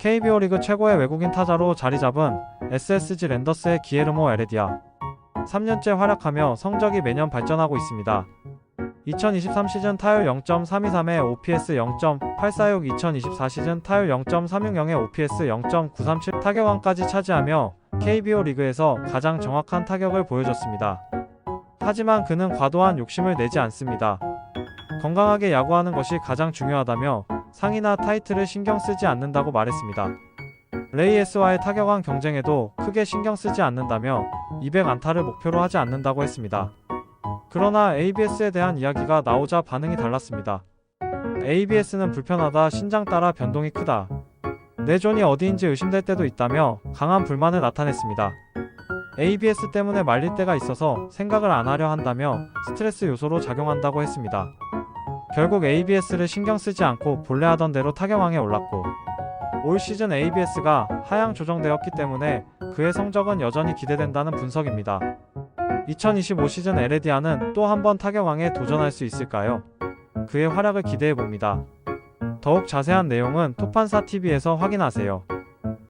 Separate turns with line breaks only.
KBO 리그 최고의 외국인 타자로 자리 잡은 SSG 랜더스의 기에르모 에레디아. 3년째 활약하며 성적이 매년 발전하고 있습니다. 2023 시즌 타율 0.323에 OPS 0.846, 2024 시즌 타율 0.360에 OPS 0.937 타격왕까지 차지하며 KBO 리그에서 가장 정확한 타격을 보여줬습니다. 하지만 그는 과도한 욕심을 내지 않습니다. 건강하게 야구하는 것이 가장 중요하다며 상이나 타이틀을 신경 쓰지 않는다고 말했습니다. 레이에스와의 타격왕 경쟁에도 크게 신경 쓰지 않는다며 200 안타를 목표로 하지 않는다고 했습니다. 그러나 ABS에 대한 이야기가 나오자 반응이 달랐습니다. ABS는 불편하다, 신장 따라 변동이 크다. 내 존이 어디인지 의심될 때도 있다며 강한 불만을 나타냈습니다. ABS 때문에 말릴 때가 있어서 생각을 안 하려 한다며 스트레스 요소로 작용한다고 했습니다. 결국 ABS를 신경 쓰지 않고 본래 하던 대로 타격왕에 올랐고 올 시즌 ABS가 하향 조정되었기 때문에 그의 성적은 여전히 기대된다는 분석입니다. 2025 시즌 에레디아는 또 한 번 타격왕에 도전할 수 있을까요? 그의 활약을 기대해 봅니다. 더욱 자세한 내용은 토판사 TV에서 확인하세요.